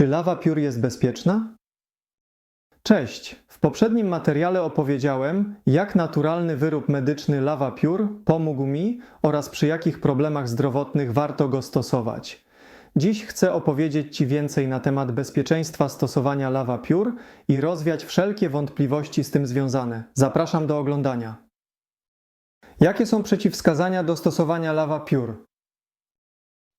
Czy lawa piór jest bezpieczna? Cześć! W poprzednim materiale opowiedziałem, jak naturalny wyrób medyczny lawa piór pomógł mi oraz przy jakich problemach zdrowotnych warto go stosować. Dziś chcę opowiedzieć Ci więcej na temat bezpieczeństwa stosowania lawa piór i rozwiać wszelkie wątpliwości z tym związane. Zapraszam do oglądania. Jakie są przeciwwskazania do stosowania lawa piór?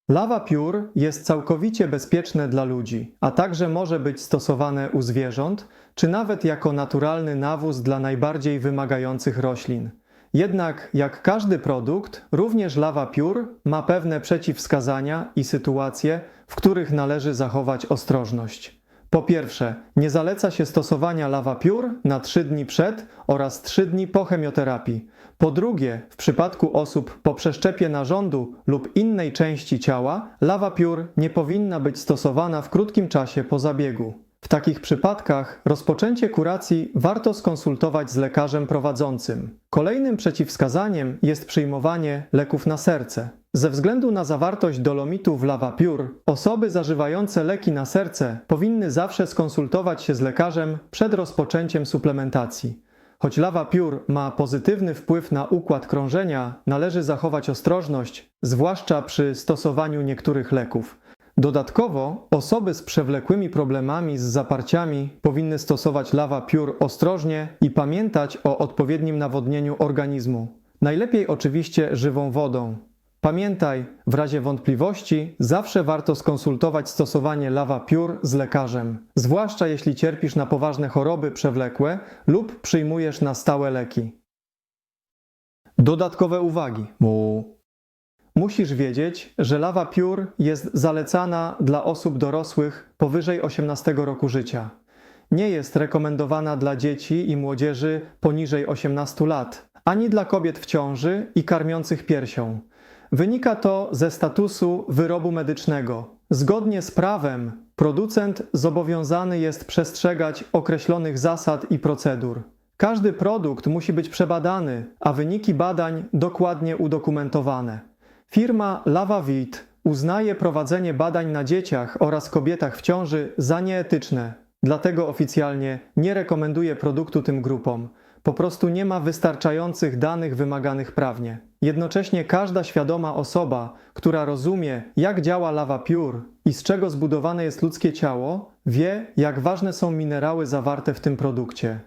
Lawa piór jest całkowicie bezpieczne dla ludzi, a także może być stosowane u zwierząt, czy nawet jako naturalny nawóz dla najbardziej wymagających roślin. Jednak, jak każdy produkt, również lawa piór ma pewne przeciwwskazania i sytuacje, w których należy zachować ostrożność. Po pierwsze, nie zaleca się stosowania lawa piór na 3 dni przed oraz 3 dni po chemioterapii. Po drugie, w przypadku osób po przeszczepie narządu lub innej części ciała, lawa piór nie powinna być stosowana w krótkim czasie po zabiegu. W takich przypadkach rozpoczęcie kuracji warto skonsultować z lekarzem prowadzącym. Kolejnym przeciwwskazaniem jest przyjmowanie leków na serce. Ze względu na zawartość dolomitu w lawapiór, osoby zażywające leki na serce powinny zawsze skonsultować się z lekarzem przed rozpoczęciem suplementacji. Choć lawa piór ma pozytywny wpływ na układ krążenia, należy zachować ostrożność, zwłaszcza przy stosowaniu niektórych leków. Dodatkowo osoby z przewlekłymi problemami z zaparciami powinny stosować lawa piór ostrożnie i pamiętać o odpowiednim nawodnieniu organizmu. Najlepiej oczywiście żywą wodą. Pamiętaj, w razie wątpliwości zawsze warto skonsultować stosowanie lawa piór z lekarzem, zwłaszcza jeśli cierpisz na poważne choroby przewlekłe lub przyjmujesz na stałe leki. Dodatkowe uwagi. Mu. Musisz wiedzieć, że lawa piór jest zalecana dla osób dorosłych powyżej 18 roku życia. Nie jest rekomendowana dla dzieci i młodzieży poniżej 18 lat, ani dla kobiet w ciąży i karmiących piersią. Wynika to ze statusu wyrobu medycznego. Zgodnie z prawem, producent zobowiązany jest przestrzegać określonych zasad i procedur. Każdy produkt musi być przebadany, a wyniki badań dokładnie udokumentowane. Firma LavaVit uznaje prowadzenie badań na dzieciach oraz kobietach w ciąży za nieetyczne, dlatego oficjalnie nie rekomenduje produktu tym grupom. Po prostu nie ma wystarczających danych wymaganych prawnie. Jednocześnie każda świadoma osoba, która rozumie, jak działa lawa piór i z czego zbudowane jest ludzkie ciało, wie, jak ważne są minerały zawarte w tym produkcie.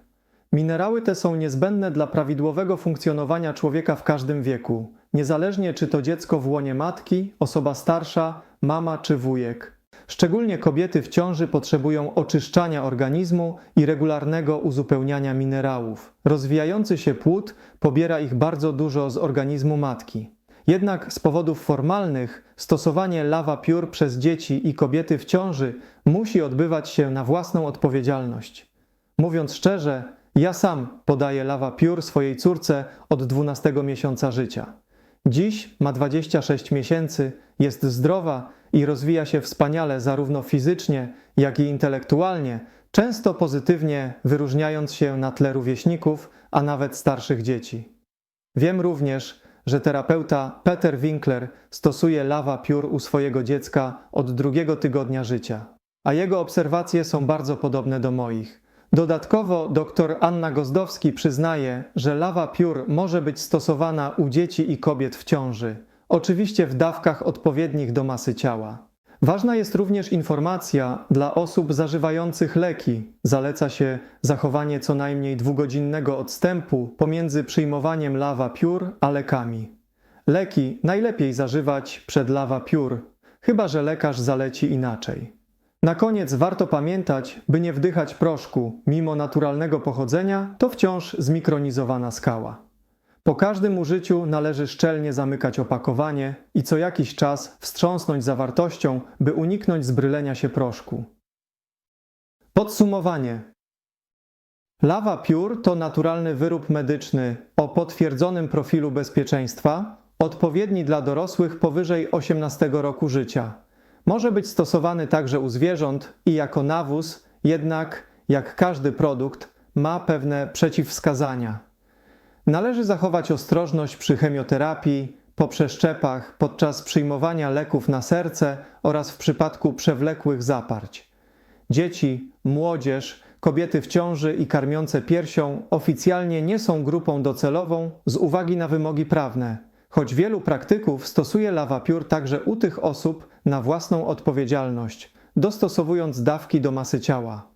Minerały te są niezbędne dla prawidłowego funkcjonowania człowieka w każdym wieku, niezależnie czy to dziecko w łonie matki, osoba starsza, mama czy wujek. Szczególnie kobiety w ciąży potrzebują oczyszczania organizmu i regularnego uzupełniania minerałów. Rozwijający się płód pobiera ich bardzo dużo z organizmu matki. Jednak z powodów formalnych stosowanie lawa piór przez dzieci i kobiety w ciąży musi odbywać się na własną odpowiedzialność. Mówiąc szczerze, ja sam podaję lawa piór swojej córce od 12 miesiąca życia. Dziś ma 26 miesięcy, jest zdrowa i rozwija się wspaniale zarówno fizycznie, jak i intelektualnie, często pozytywnie wyróżniając się na tle rówieśników, a nawet starszych dzieci. Wiem również, że terapeuta Peter Winkler stosuje lawa piór u swojego dziecka od drugiego tygodnia życia, a jego obserwacje są bardzo podobne do moich. Dodatkowo dr Anna Gozdowski przyznaje, że lawa piór może być stosowana u dzieci i kobiet w ciąży, oczywiście w dawkach odpowiednich do masy ciała. Ważna jest również informacja dla osób zażywających leki. Zaleca się zachowanie co najmniej dwugodzinnego odstępu pomiędzy przyjmowaniem lawa piór a lekami. Leki najlepiej zażywać przed lawa piór, chyba że lekarz zaleci inaczej. Na koniec warto pamiętać, by nie wdychać proszku, mimo naturalnego pochodzenia, to wciąż zmikronizowana skała. Po każdym użyciu należy szczelnie zamykać opakowanie i co jakiś czas wstrząsnąć zawartością, by uniknąć zbrylenia się proszku. Podsumowanie. Lawa piór to naturalny wyrób medyczny o potwierdzonym profilu bezpieczeństwa, odpowiedni dla dorosłych powyżej 18 roku życia. Może być stosowany także u zwierząt i jako nawóz, jednak, jak każdy produkt, ma pewne przeciwwskazania. Należy zachować ostrożność przy chemioterapii, po przeszczepach, podczas przyjmowania leków na serce oraz w przypadku przewlekłych zaparć. Dzieci, młodzież, kobiety w ciąży i karmiące piersią oficjalnie nie są grupą docelową z uwagi na wymogi prawne, choć wielu praktyków stosuje lawapiór także u tych osób na własną odpowiedzialność, dostosowując dawki do masy ciała.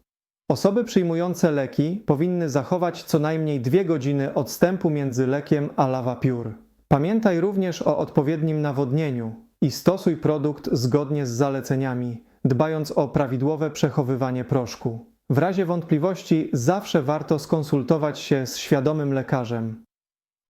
Osoby przyjmujące leki powinny zachować co najmniej dwie godziny odstępu między lekiem a lawapiór. Pamiętaj również o odpowiednim nawodnieniu i stosuj produkt zgodnie z zaleceniami, dbając o prawidłowe przechowywanie proszku. W razie wątpliwości zawsze warto skonsultować się z świadomym lekarzem.